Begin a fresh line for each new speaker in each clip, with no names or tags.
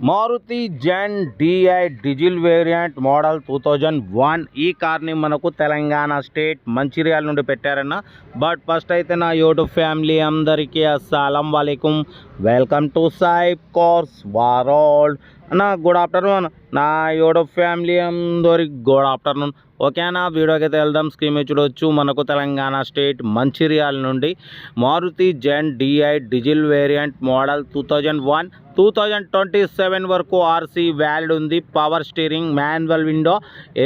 Maruti Zen DI diesel variant model two thousand one. ఈ కార్ని మనకు తెలంగాణ స్టేట్ మంచిర్యాల నుండి పెట్టారన్న. బట్ ఫస్ట్ అయితే నా యూట్యూబ్ ఫ్యామిలీ అందరికీ అస్సలం వాలేకుమ్ వెల్కమ్ టు సాయిబ్ కోర్స్ వారోల్డ్. అన్న గుడ్ ఆఫ్టర్నూన్. నా యూట్యూబ్ ఫ్యామిలీ అందరికి గుడ్ ఆఫ్టర్నూన్. ఓకేనా? వీడియోకి అయితే వెళ్దాం. స్క్రీన్ చూడవచ్చు చూడొచ్చు. మనకు తెలంగాణ స్టేట్ మంచిర్యాల నుండి Maruti Zen DI diesel variant model two thousand one two thousand twenty seven వరకు ఆర్సీ వ్యాలిడ్ ఉంది. Power steering manual window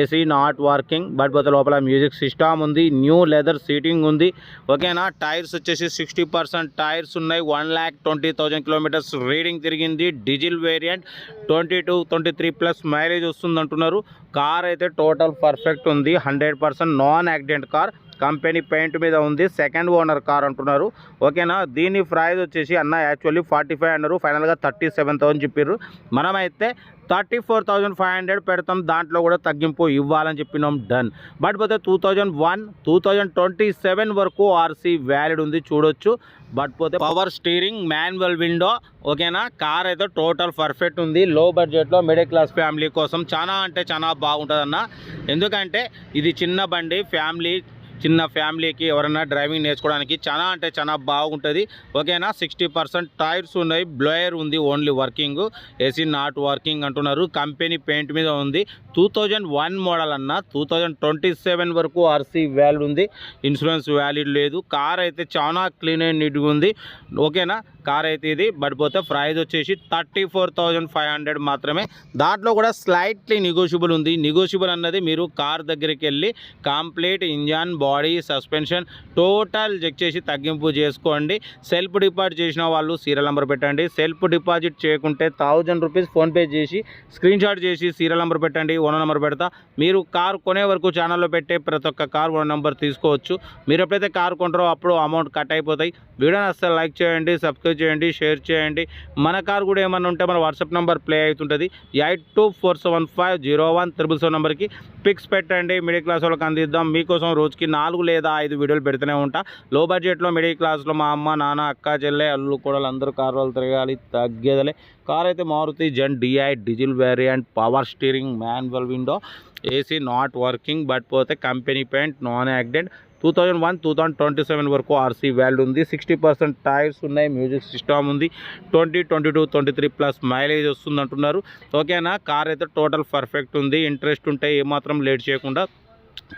AC not working but but లోపల మ్యూజిక్ సిస్టమ్ ఉంది. న్యూ లెదర్ సీటింగ్ ఉంది. ఓకేనా? టైర్స్ వచ్చేసి sixty percent tyres ఉన్నాయి. One lakh twenty thousand kilometres reading తిరిగింది. Diesel variant twenty two twenty three plus mileage వస్తుంది అంటున్నారు car అయితే టోటల్ పర్ఫెక్ట్ ఉంది. Hundred percent non accident car. Company paint మీద ఉంది సెకండ్ ఓనర్ కార్ అంటున్నారు. ఓకేనా? దీని ప్రైజ్ వచ్చేసి అన్న యాక్చువల్లీ ఫార్టీ ఫైవ్ అన్నారు ఫైనల్గా థర్టీ సెవెన్ థౌసండ్ చెప్పారు మనమైతే thirty four thousand five hundred పెడతాం దాంట్లో కూడా తగ్గింపు ఇవ్వాలని చెప్పినాం డన్. బట్ పోతే two thousand one two thousand twenty seven వరకు ఆర్సీ వ్యాలిడ్ ఉంది చూడొచ్చు. బట్ పోతే పవర్ స్టీరింగ్ మాన్యువల్ విండో ఓకేనా? కార్ అయితే టోటల్ పర్ఫెక్ట్ ఉంది. లో బడ్జెట్లో మిడిల్ క్లాస్ ఫ్యామిలీ కోసం చాలా అంటే చాలా బాగుంటుందన్న. ఎందుకంటే ఇది చిన్న బండి ఫ్యామిలీ చిన్న ఫ్యామిలీకి ఎవరైనా డ్రైవింగ్ నేర్చుకోవడానికి చాలా అంటే చాలా బాగుంటుంది. ఓకేనా? సిక్స్టీ పర్సెంట్ టైర్స్ ఉన్నాయి బ్లోయర్ ఉంది only working. AC not working అంటున్నారు. కంపెనీ పెయింట్ మీద ఉంది. టూ థౌజండ్ వన్ మోడల్ అన్న టూ థౌజండ్ ట్వంటీ సెవెన్ వరకు ఆర్సీ వ్యాలిడ్ ఉంది. ఇన్సూరెన్స్ వ్యాలిడ్ లేదు. కార్ అయితే చాలా క్లీన్ అండ్ నీట్గా ఉంది. ఓకేనా? కార్ అయితే ఇది పడిపోతే ప్రైజ్ వచ్చేసి thirty four thousand five hundred మాత్రమే. దాంట్లో కూడా స్లైట్లీ నెగోషియబుల్ ఉంది. నెగోషియబుల్ అన్నది మీరు కార్ దగ్గరికి వెళ్ళి complete engine body suspension total check చేసి తగ్గింపు చేసుకోండి. సెల్ఫ్ డిపాజిట్ చేసిన వాళ్ళు సీరియల్ నెంబర్ పెట్టండి. సెల్ఫ్ డిపాజిట్ చేయకుంటే థౌజండ్ రూపీస్ ఫోన్పే చేసి స్క్రీన్ షాట్ చేసి సీరియల్ నెంబర్ పెట్టండి. ఓనర్ నెంబర్ పెడతా. మీరు కార్ కొనే వరకు ఛానల్లో పెట్టే ప్రతి ఒక్క కార్ ఓనర్ నెంబర్ తీసుకోవచ్చు. మీరు ఎప్పుడైతే కార్ కొంటారో అప్పుడు అమౌంట్ కట్ అయిపోతాయి. వీడియోని అసలు లైక్ చేయండి సబ్స్క్రైబ్ చేయండి షేర్ చేయండి. మన కార్ కూడా ఏమన్నా ఉంటే మన వాట్సాప్ నెంబర్ ప్లే అవుతుంటుంది. Eight two four seven five zero one triple seven నెంబర్కి పిక్స్ పెట్టండి. మిడిల్ క్లాస్ వాళ్ళకి అందిద్దాం. మీకోసం రోజుకి నాలుగు లేదా ఐదు వీడియోలు పెడుతూనే ఉంటా. లో బడ్జెట్లో మిడిల్ క్లాస్లో మా అమ్మ నాన్న అక్క చెల్లె అల్లు కూడా అందరూ కార్లు తిరగాలి తగ్గేదలే. కార్ అయితే Maruti Zen DI diesel variant power steering manual window AC not working but పోతే company paint non accident two thousand one two thousand twenty seven వరకు ఆర్సీ వ్యాల్యూ ఉంది. సిక్స్టీ పర్సెంట్ టైర్స్ ఉన్నాయి మ్యూజిక్ సిస్టమ్ ఉంది. Twenty twenty two twenty three plus mileage వస్తుంది అంటున్నారు ఓకేనా car అయితే total perfect ఉంది. ఇంట్రెస్ట్ ఉంటే ఏమాత్రం లేట్ చేయకుండా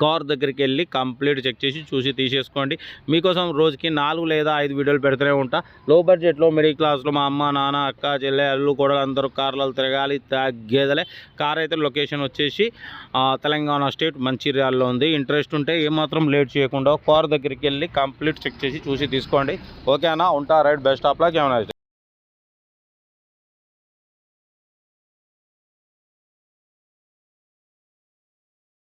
కార్ దగ్గరికి వెళ్ళి కంప్లీట్ చెక్ చేసి చూసి తీసేసుకోండి. మీకోసం రోజుకి నాలుగు లేదా ఐదు వీడియోలు పెడుతూనే ఉంటా. లో బడ్జెట్లో మిడిల్ క్లాస్లో మా అమ్మ నాన్న అక్క చెల్లె అల్లు కూడా అందరూ కార్లలో తిరగాలి తగ్గేదలే. కార్ అయితే లొకేషన్ వచ్చేసి తెలంగాణ స్టేట్ మంచిర్యాలలో ఉంది. ఇంట్రెస్ట్ ఉంటే ఏమాత్రం లేట్ చేయకుండా కార్ దగ్గరికి వెళ్ళి కంప్లీట్ చెక్ చేసి చూసి తీసుకోండి. ఓకేనా? ఉంటా రైట్ బెస్ట్ ఆఫ్ లాక్. ఏమైనా